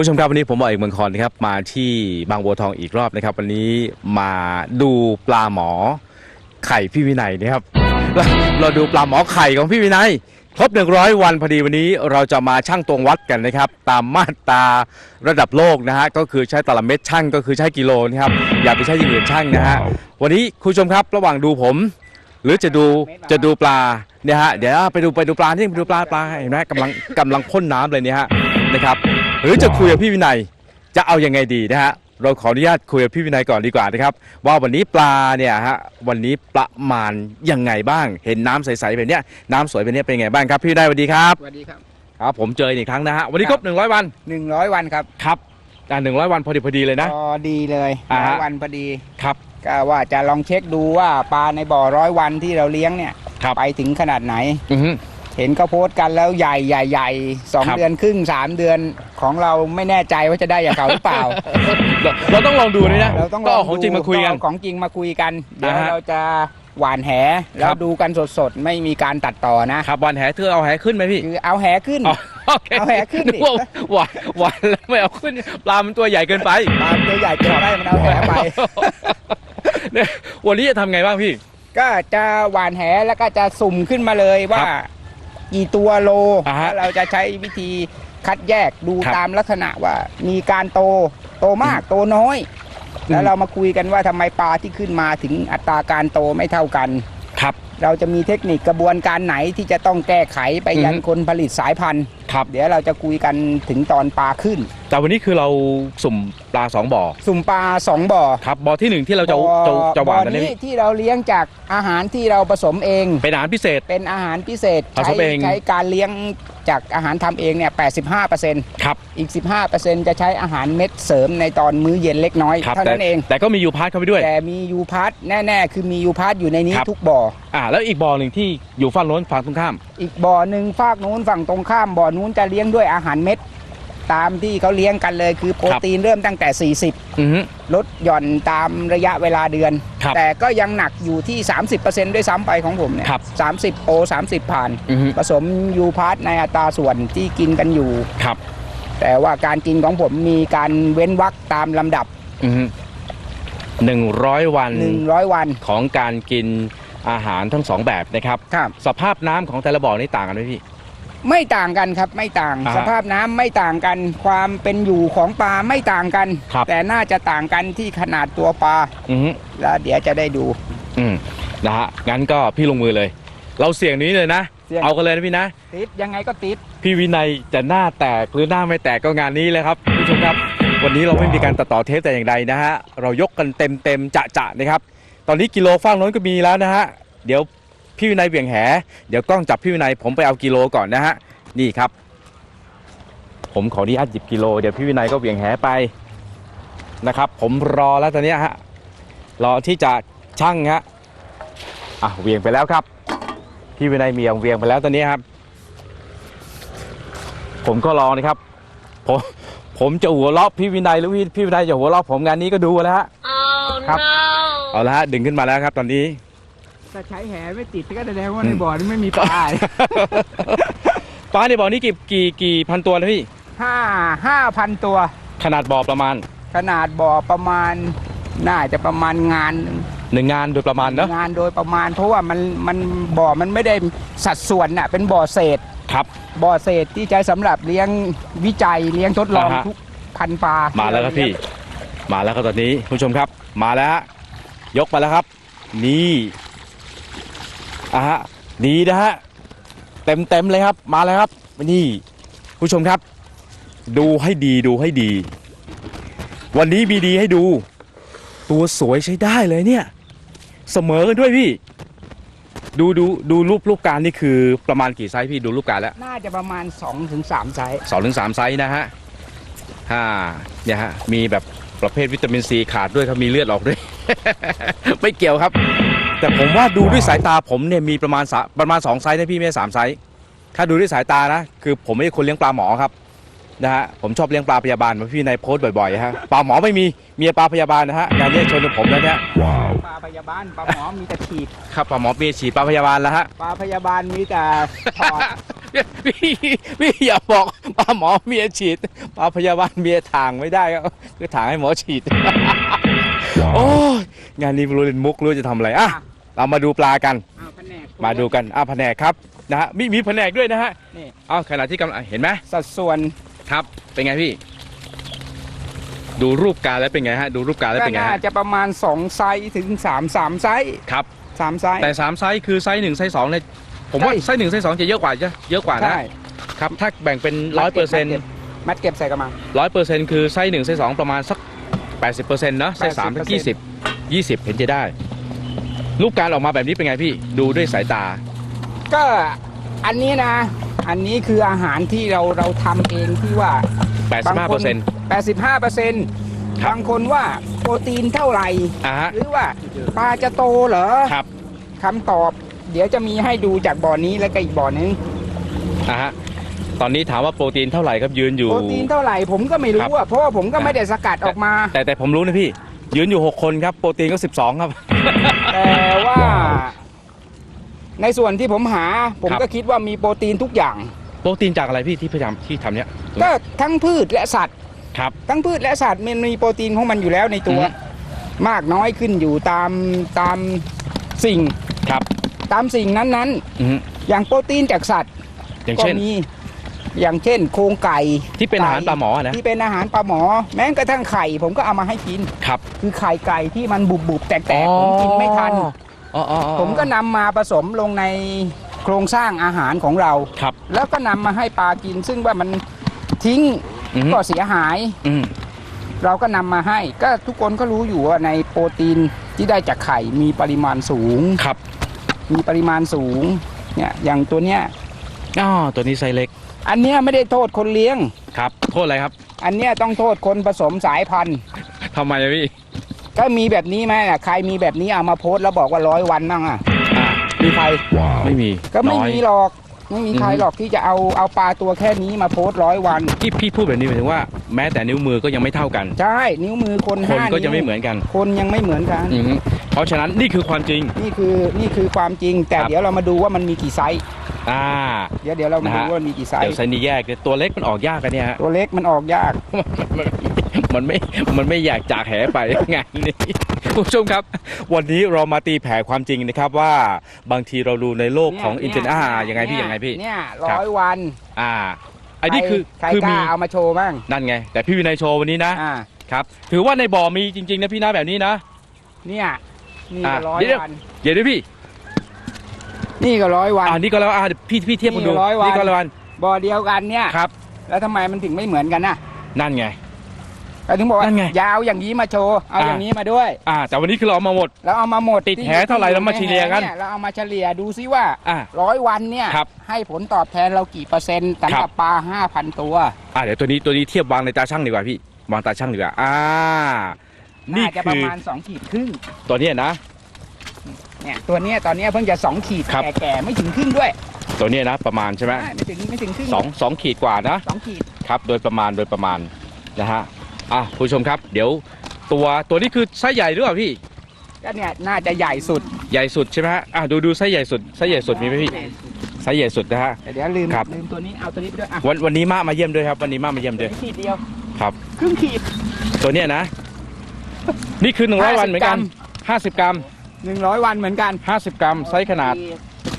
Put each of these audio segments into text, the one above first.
ผู้ชมครับวันนี้ผมบอยเอกเมืองคอนนะครับมาที่บางบัวทองอีกรอบนะครับ วันนี้มาดูปลาหมอไข่พี่วินัยนะครับเราเราดูปลาหมอไข่ของพี่วินัยครบ 100 วันพอดีวันนี้เราจะมาชั่งตวงวัดกันนะครับ ตามมาตราระดับโลกนะฮะก็คือใช้ตลับเม็ดชั่งก็คือใช้กิโลนะครับอย่าไปใช้อย่างอื่นชั่งนะฮะวันนี้คุณผู้ชมครับระหว่างดูผม หรือจะดูจะดูปลาเนี่ยฮะเดี๋ยวไปดูไปดูปลาที่ไปดูปลาปลาเห็นไหมกำลังกำลังพ่นน้ำเลยเนี่ยฮะนะครับ หรือจะคุยกับพี่วินัยจะเอายังไงดีนะฮะเราขออนุญาตคุยกับพี่วินัยก่อนดีกว่านะครับ ว่าวันนี้ปลาเนี่ยฮะวันนี้ประมาณยังไงบ้าง เห็นน้ำใสๆแบบเนี้ยน้ำสวยแบบเนี้ยเป็นไงบ้างครับพี่วินัยสวัสดีครับสวัสดีครับครับผมเจออีกครั้งนะฮะวันนี้ครบ100 วันหนึ่งร้อยวันครับครับอ่าหนึ่งร้อยวันพอดีพอดีเลยนะ พอดีเลยอ่าร้ฮะ อยวันพอดีครับ ก็ว่าจะลองเช็คดูว่าปลาในบ่อร้อยวันที่เราเลี้ยงเนี่ยครับ ไปถึงขนาดไหน อือฮึ เห็นเขาโพสต์กันแล้วใหญ่ใหญ่ใหญ่สองครับ เดือนครึ่งสามเดือนของเราไม่แน่ใจว่าจะได้อย่างเขาหรือเปล่า เราเราต้องลองดูด้วยนะเราต้องก็ลเอาองของจริงมาคุยกันเอของจริงมาคุยกัน เดี๋ยวอ่าฮะเราจะหวานแหแล้ควรับดูกันสดๆ ไม่มีการตัดต่อนะ ครับวันแหเธอเอาแหขึ้นไหมพี่คือเอาแหขึ้น อ๋อโอเคเอาแหขึ้นดิ นึกว่าหวานหวานแล้วไม่เอาขึ้นปลามันตัวใหญ่เกินไปปลาตัวใหญ่เกินไปมันเอาแหไป เนี่ยวันนี้จะทำไงบ้างพี่ ก็จะหวานแหแล้วก็จะสุ่มขึ้นมาเลยว่า กี่ตัวโลอ่าฮะ แล้วเราจะใช้วิธีคัดแยกดูครับตามลักษณะว่ามีการโตโตมากโตน้อยอืมแล้วเรามาคุยกันว่าทำไมปลาที่ขึ้นมาถึงอัตราการโตไม่เท่ากัน ครับ เราจะมีเทคนิคกระบวนการไหนที่จะต้องแก้ไขไปยันอือฮึ คนผลิตสายพันธุ์ ครับ เดี๋ยวเราจะคุยกันถึงตอนปลาขึ้น แต่วันนี้คือเราสุ่มปลาสองบ่อสุ่มปลาสองบ่อครับบ่อที่หนึ่งที่เราจะบ่อจะจะหวานบ่อกันเนี่ยนี้ที่เราเลี้ยงจากอาหารที่เราผสมเอง เป็นอาหารพิเศษ เป็นอาหารพิเศษผสใช้มเอง ใช้การเลี้ยงจากอาหารทำเองเนี่ย85%ครับอีก 15%จะใช้อาหารเม็ดเสริมในตอนมื้อเย็นเล็กน้อยครับเท่าแต่นั้นเอง แต่ก็มียูพาร์ทเข้าไปด้วย แต่มียูพาร์ทแน่ๆ คือมียูพาร์ทอยู่ในนี้ครับ ทุกบ่อ อ่าแล้วอีกบ่อหนึ่งที่อยู่ฝั่งโน้นฝั่งตรงข้าม อีกบ่อหนึ่งฝากนู้นฝั่งตรงข้ามบ่อนู้นจะเลี้ยงด้วยอาหารเม็ด ตามที่เขาเลี้ยงกันเลย คือโปรตีนเริ่มตั้งแต่ 40อือฮึลดหย่อนตามระยะเวลาเดือนครับแต่ก็ยังหนักอยู่ที่ 30%ด้วยซ้ำไปของผมเนี่ยครับ30โอ30ผ่านอือฮึผสมยูพาร์ทในอัตราส่วนที่กินกันอยู่ครับ แต่ว่าการกินของผมมีการเว้นวรรคตามลำดับอือฮึหนึ่งร้อยวัน100วันของการกินอาหารทั้งสองแบบนะครับครับสภาพน้ำของแต่ละบ่อนี่ต่างกันไหมพี่ ไม่ต่างกันครับไม่ต่างอ่าฮะสภาพน้ำไม่ต่างกัน ความเป็นอยู่ของปลาไม่ต่างกัน ครับ แต่น่าจะต่างกันที่ขนาดตัวปลาอือฮึแล้วเดี๋ยวจะได้ดู อืมนะฮะงั้นก็พี่ลงมือเลย เราเสี่ยงนี้เลยนะ เสี่ยง เอากันเลยนะพี่นะ ติดยังไงก็ติด พี่วินัยจะหน้าแตกหรือหน้าไม่แตกก็งานนี้เลยครับผู้ชมครับ วันนี้เราไม่มีการตัดต่อเทปแต่อย่างใดนะฮะ เรายกกันเต็มเต็มๆจะจะๆนะครับ ตอนนี้กิโลฟ้างโน้นก็มีแล้วนะฮะ เดี๋ยว พี่วินัยเบี่ยงแห เดี๋ยวกล้องจับพี่วินัยผมไปเอากิโลก่อนนะฮะ นี่ครับ ผมขออนุญาตหยิบกิโล เดี๋ยวพี่วินัยก็เบี่ยงแหไปนะครับ ผมรอแล้วตอนเนี้ยฮะ รอที่จะชั่งฮะ อะเวียงไปแล้วครับ พี่วินัยเมียงเวียงไปแล้วตอนนี้ครับ ผมก็รอนะครับ ผมผมจะหัวเราะพี่วินัยหรือพี่พี่วินัยจะหัวเราะผมงานนี้ก็ดูแล้วฮะ Oh ครับ no! เอาละฮะดึงขึ้นมาแล้วครับตอนนี้ ถ้าใช้แหไม่ติดก็แสดงว่าอืมในบ่อนี้ไม่มีปลาปลาในบ่อนี้กี่กี่กี่พันตัวนะพี่ห้าห้าพันตัว ขนาดบ่อประมาณ ขนาดบ่อประมาณ น่าจะประมาณงานหนึ่งหนึ่งงานโดยประมาณเนอะงานโดยประมาณ เพราะว่ามันมันบ่อมันไม่ได้สัดส่วนน่ะ เป็นบ่อเศษครับ บ่อเศษที่ใช้สำหรับเลี้ยงวิจัยเลี้ยงทดลองอ่าฮะทุกพันปลามามาแล้วครับพี่ มาแล้วครับตอนนี้คุณผู้ชมครับ มาแล้วฮะยกมาแล้วครับ นี่ อะฮะดีนะฮะเต็มเต็มเลยครับมาแล้วครับนี่คุณผู้ชมครับ ดูให้ดีดูให้ดี วันนี้มีดีให้ดู ตัวสวยใช้ได้เลยเนี่ย เสมอกันด้วยพี่ ดูดูดูรูปรูปการนี่คือประมาณกี่ไซส์พี่ดูรูปการแล้วน่าจะประมาณ2-3ถึงไซส์สองถึงสามไซส์นะฮะห้าเนี่ยฮะมีแบบประเภทวิตามินซีขาดด้วยครับมีเลือดออกด้วย ไม่เกี่ยวครับ แต่ผมว่าดูด้วยสายตาผมเนี่ยมีประมาณสาประมาณสองไซส์นะพี่ไม่ใช่สามไซส์ถ้าดูด้วยสายตานะ คือผมไม่ใช่คนเลี้ยงปลาหมอครับนะฮะผมชอบเลี้ยงปลาพยาบาลเหมาพี่ในายโพสต์บ่อยๆฮะปลาหมอไม่มีมีแต่ปลาพยาบาลนะฮะงานนี้ชนกับผมแล้วเนี่ยปลาพยาบาลปลาหมอมีแต่ฉีดครับปลาหมอมีฉีดปลาพยาบาลแล้วฮะปลาพยาบาลมีแต่ถอดพี่พี่อย่าบอกปลาหมอเมียฉีดปลาพยาบาลเมียถางไม่ได้ก็คือถางให้หมอฉีดโอ้ยงานนี้ไม่รู้เล่นมุกไม่รู้จะทำอะไรอะ เรามาดูปลากัน อ้าวแผนกมาดูกันอะแผนกครับนะฮะมีมีแผนกด้วยนะฮะนี่อ้าวขณะที่กำลังเห็นไหมสัดส่วนครับ เป็นไงพี่ ดูรูปการแล้วเป็นไงฮะดูรูปการแล้วก็เป็นไงน่าฮะจะประมาณ 2 ไซส์ถึง 3 3 ไซส์ครับ 3ไซส์ แต่สามไซส์คือไซส์หนึ่งไซส์สองเนี่ยผมว่าใช่ ไซส์หนึ่งไซส์สองจะเยอะกว่าจะเยอะกว่านะใช่ครับถ้าแบ่งเป็นร้อยเปอร์เซ็นต์มัดเก็บใส่กระมัง ร้อยเปอร์เซ็นต์คือไส้หนึ่งไส้สองประมาณสักแปดสิบเปอร์เซ็นต์นะไส้สาม80%สักยี่สิบยี่สิบเห็นจะได้ รูปการออกมาแบบนี้เป็นไงพี่ดูด้วยสายตา ก็อันนี้นะ อันนี้คืออาหารที่เราเราทำเองที่ว่าแปดสิบห้าเปอร์เซ็นต์85เปอร์เซ็นต์ครับบางคนว่าโปรตีนเท่าไหร่อ่าฮะหรือว่าปลาจะโตเหรอครับคำตอบ เดี๋ยวจะมีให้ดูจากบ่อนี้แล้วก็อีกบ่อนึงอ่าฮะตอนนี้ถามว่าโปรตีนเท่าไหร่ครับยืนอยู่โปรตีนเท่าไหร่ผมก็ไม่ครัรู้บอะเพราะว่าผมก็ไม่ได้สกัดออกมา แต่แต่ผมรู้นะพี่ ยืนอยู่หกคนครับโปรตีนก็สิบสองครับ แต่ว่า ในส่วนที่ผมหา ผมครับ ก็คิดว่ามีโปรตีนทุกอย่าง โปรตีนจากอะไรพี่ที่พยายามที่ทำเนี้ยก็ทั้งพืชและสัตว์ ครับ ทั้งพืชและสัตว์มันมีโปรตีนของมันอยู่แล้วในตัว อือฮึ มากน้อยขึ้นอยู่ตามตามสิ่งครับตามสิ่งนั้นอือฮึๆ อย่างโปรตีนจากสัตว์อย่างก็เช่น มี อย่างเช่น โครงไก่ที่เป็นอาหารปลาหมอนะที่เป็นอาหารปลาหมอ แม้กระทั่งไข่ ผมก็เอามาให้กินครับ คือไข่ไก่ที่มันบุบบุบๆแตกๆผมกินไม่ทันอ๋ออ๋ออ๋อผมก็นำมาผสมลงในโครงสร้างอาหารของเราครับ แล้วก็นำมาให้ปลากิน ซึ่งว่ามันทิ้งอือฮึก็เสียหายอืมเราก็นำมาให้ ก็ทุกคนก็รู้อยู่ว่าในโปรตีนที่ได้จากไข่มีปริมาณสูงครับ มีปริมาณสูง เนี่ย อย่างตัวเนี้ยอ๋อตัวนี้ไซส์เล็ก อันเนี้ยไม่ได้โทษคนเลี้ยง ครับโทษอะไรครับอันเนี้ยต้องโทษคนผสมสายพันธุ์ ทำไมอะพี่ก็มีแบบนี้ไหมล่ะใครมีแบบนี้เอามาโพสต์แล้วบอกว่าร้อยวันนั่งอะ อ่ามีใคร ไม่มีก็ไม่น้อย มีหรอก ไม่มีใครอือฮึ หรอกที่จะเอาเอาปลาตัวแค่นี้มาโพสต์ร้อยวัน ที่พี่พูดแบบนี้หมายถึงว่า แม้แต่นิ้วมือก็ยังไม่เท่ากัน ใช่ นิ้วมือคนคนห้าก็จะวไม่เหมือนกันคนยังไม่เหมือนกัน อือฮึเพราะฉะนั้นนี่คือความจริง นี่คือนี่คือความจริง แต่ครับ เดี๋ยวเรามาดูว่ามันมีกี่ไซส์ อ่าเดี๋ยวเดี๋ยวเรามานะดูฮะว่ามันมีกี่ไซเดี๋ยวส์ไซส์นี้แยกเลยตัวเล็กมันออกยากกันเนี่ยฮะตัวเล็กมันออกยาก มันไม่ มันไม่อยากจากแหไปงานนี้คุณผู้ชมครับ วันนี้เรามาตีแผ่ความจริงนะครับว่าบางทีเราดูในโลกของอินเทอร์เน็ตอ่ายังไงพี่ยังไงพี่เนี่ยครัร้บอยวัน อ่าอันนี้คือใครคือกมีล้าเอามาโชว์บ้างนั่นไง แต่พี่วินัยโชว์วันนี้นะอ่าครับ ถือว่าในบ่อมีจริง ๆ นะพี่นะแบบนี้นะ เนี่ยนี่อะก็ร้อยเดี๋ยววันเดี๋ยวด้วยพี่ นี่ก็ร้อยวัน อ่านี่ก็แล้วอ่าเดี๋ยวพี่พี่เทียบกันดูนี่ร้อยวัน นี่ก็แล้ววันบ่อเดียวกันเนี่ย ครับ แล้วทำไมมันถึงไม่เหมือนกันน่ะนั่นไง เราถึงบอกว่านั่นไงอยาวอย่างนี้มาโชว์เอาอะอย่างนี้มาด้วย อ่า แต่วันนี้คือเราเอามาหมด แล้วเอามาหมดติดที่แหเท่าไหร่แล้วมาเฉลี่ยกันใแหเราเอามาเฉลี่ยดูซิว่าอ่าร้อยวันเนี่ยครับให้ผลตอบแทนเรากี่เปอร์เซ็นต์สำหครัรับบ ปลาห้าพันตัว อ่าเดี๋ยวตัวนี้ตัวนี้เทียบวางในตาช่างดีกว่าพี่วางตาช่างดีกว่าอ่า นี่น่าจะปคืระอมาณสองขีดครึ่งตัวเนี้ยนะ เนี่ยตัวเนี้ยตอนเนี้ยเพิ่งจะสองขีดครับ แก่ๆไม่ถึงครึ่งด้วยตัวเนี้ยนะประมาณใช่ไหมไม่ถึงไม่ถึงครึ่งสองสองขีดกว่านะ สองขีด ครับโดยประมาณโดยประมาณนะฮะอะผู้ชมครับ เดี๋ยวตัวตัวนี้คือไซส์ใหญ่หรือเปล่าพี่ ก็เนี่ยน่าจะใหญ่สุดใหญ่สุดใช่ไหมฮะอะดูดูไซส์ใหญ่สุดไซส์ใหญ่สุดมีไหมพี่ไซส์ใหญ่สุดนะฮะ แต่เดี๋ยวลืมครับ ลืมตัวนี้เอาตัวนี้ไปด้วยอะวันวันนี้มามาเยี่ยมด้วยครับ วันนี้มามาเยี่ยมตัวด้วย นี้ขีดเดียวครับ ครึ่งขีด ตัวเนี้ยนะ นี่คือหนึ่งร้อยวันเหมือนกันห้าสิบกรัม หนึ่งร้อยวันเหมือนกันห้าสิบกรัมไซส์ขนาด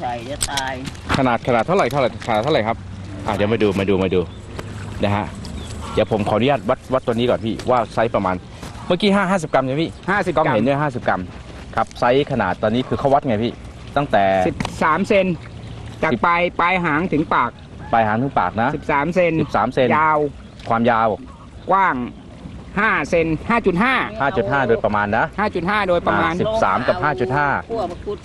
ใหญ่จะตายขนาดขนาดเท่าไหร่เท่าไหร่ขนาดเท่าไหร่ครับอะเดี๋ยวมาดูมาดูมาดูนะฮะเดี๋ยวผมขออนุญาตวัดวัดตัวนี้ก่อนพี่ว่าไซส์ประมาณเมื่อกี้ห้าห้าสิบกรัมใช่ไหมพี่ห้าสิบกล้องกรัมเห็นด้วยห้าสิบกรัมครับไซส์ขนาดตอนนี้คือเขาวัดไงพี่ ตั้งแต่สิบสามเซนจากปลายปลายหางถึงปากปลายหางถึงปากนะสิบสามเซนสิบสามเซนยาวความยาวกว้าง ห้าเซนห้าจุดห้าห้าจุดห้าโดยประมาณนะห้าจุดห้าโดยประมาณสิบสามกับห้าจุดห้า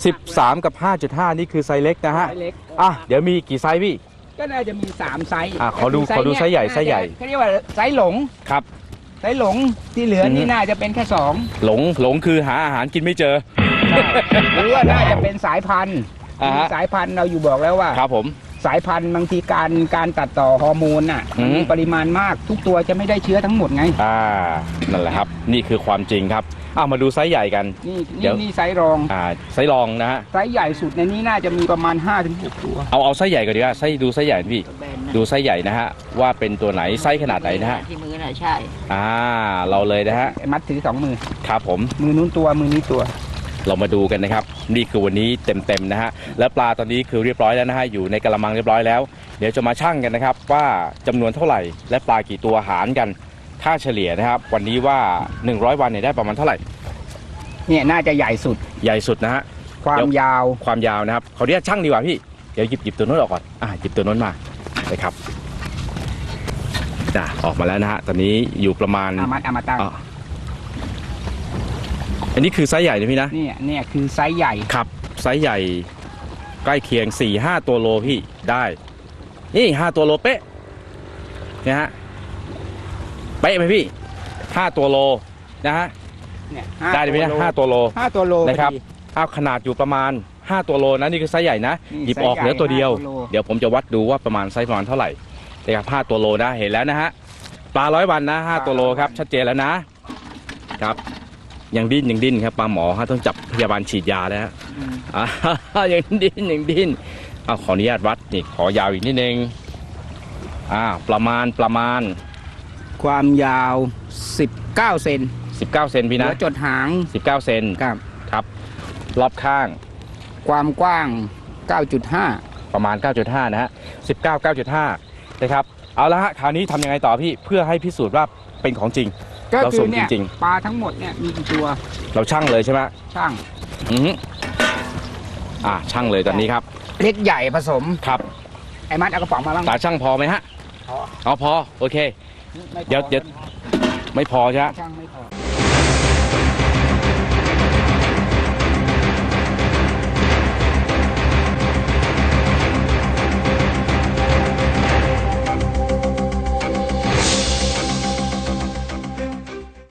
สิบสามกับห้าจุดห้านี่คือไซส์เล็กนะฮะไซส์เล็ก อะเดี๋ยวมีกี่ไซส์พี่ ก็น่าจะมีสามไซส์อะขอดูขอดูไซส์ใหญ่ไซส์ใหญ่ เขาเรียกว่าไซส์หลงครับ ไซส์หลงที่เหลืออือฮึนี่น่าจะเป็นแค่สองหลงหลงคือหาอาหารกินไม่เจอ หรือว่าน่าจะเป็นสายพันธุ์อ่าฮะ สายพันธุ์เราอยู่บอกแล้วว่า ครับผม สายพันธุ์บางทีการการตัดต่อฮอร์โมนน่ะอืมมีปริมาณมากทุกตัวจะไม่ได้เชื้อทั้งหมดไง อ่านั่นแหละครับ นี่คือความจริงครับอ้าวมาดูไซส์ใหญ่กัน นี่เดี๋นี่ยว นี่ไซส์รองอ่าไซส์รองนะฮะไซส์ใหญ่สุดในนี้น่าจะมีประมาณ5-6ตัวเอาเอาไซส์ใหญ่ก่อนดีกว่าไซส์ดูไซส์ใหญ่พี่แบนนะดูไซส์ใหญ่นะฮะว่าเป็นตัวไหนไซส์ขนาดไหนนะฮะที่มือน่ะใช่อ่าเราเลยนะฮะไอ้มัดถือสองมือครับผมมือนู้นตัวมือนี้ตัว เรามาดูกันนะครับ นี่คือวันนี้เต็มๆนะฮะและปลาตอนนี้คือเรียบร้อยแล้วนะฮะอยู่ในกระมังเรียบร้อยแล้ว เดี๋ยวจะมาชั่งกันนะครับ ว่าจำนวนเท่าไหร่ และปลากี่ตัวหารกันค่าเฉลี่ยนะครับ วันนี้ว่า 100 วันเนี่ยได้ประมาณเท่าไหร่เนี่ยน่าจะใหญ่สุดใหญ่สุดนะฮะความเดี๋ยวยาวความยาวนะครับเขาเรียกช่างดีกว่าพี่เดี๋ยวหยิบหยิบตัวโน้นออกก่อนอ่าหยิบตัวโน้นมาเลยครับน่ะออกมาแล้วนะฮะตอนนี้อยู่ประมาณอามัดอามาตั้ง อะอันนี้คือไซส์ใหญ่นะพี่นะเนี่ยเนี่ยคือไซส์ใหญ่ ครับไซส์ใหญ่ใกล้เคียง4ี่ห้าตัวโลพี่ได้นี่ห้าตัวโลเป๊ะนะฮะเป๊ะไหมพี่ห้าตัวโลนะฮะเนี่ยได้เลยพี่นะห้าตัวโลห้าตัวโลนะครับพอดี เอาขนาดอยู่ประมาณ 5 ตัวโลนะนี่คือไซส์ใหญ่นะนี่หยิบออกไซส์ใหญ่เหลือตัวเดียว ห้าตัวโล เดี๋ยวผมจะวัดดูว่าประมาณไซส์ประมาณเท่าไหร่นะครับห้าตัวโลนะเห็นแล้วนะฮะปลาร้อยวันนะห้าตัวโลครับชัดเจนแล้วนะครับ ยังดิ้นยังดิ้นครับปลาหมอฮะต้องจับพยาบาลฉีดยาแล้วฮะอืมอ่ายังดิ้นยังดิ้นเอาขออนุญาตวัดนี่ขอยาวอีกนิดนึงอ่าประมาณประมาณ ความยาว 19 เซน19 เซนพี่เหลืนะอจดหาง19 เซนครับ ครับ รอบข้าง ความกว้าง 9.5 ประมาณ 9.5 นะฮะ 19 9.5 นะครับ เอาละฮะ คราวนี้ทำยังไงต่อพี่ เพื่อให้พิสูจน์ว่าเป็นของจริง ก็เราคืสุ่อมเนี่ยจริงปลาทั้งหมดเนี่ยมีกี่ตัวเราช่างเลยใช่ไหมช่าง อือฮึอ่าช่างเลยตอนนี้ครับ เล็กใหญ่ผสม ครับไอ้มัดเอากระป๋องมาบ้าง ตาช่างพอไหมฮะพอ เอาพอ โอเค ไม่พอเดี๋ยวเดี๋ยว ไม่พอใช่ไหม ช่างไม่พอ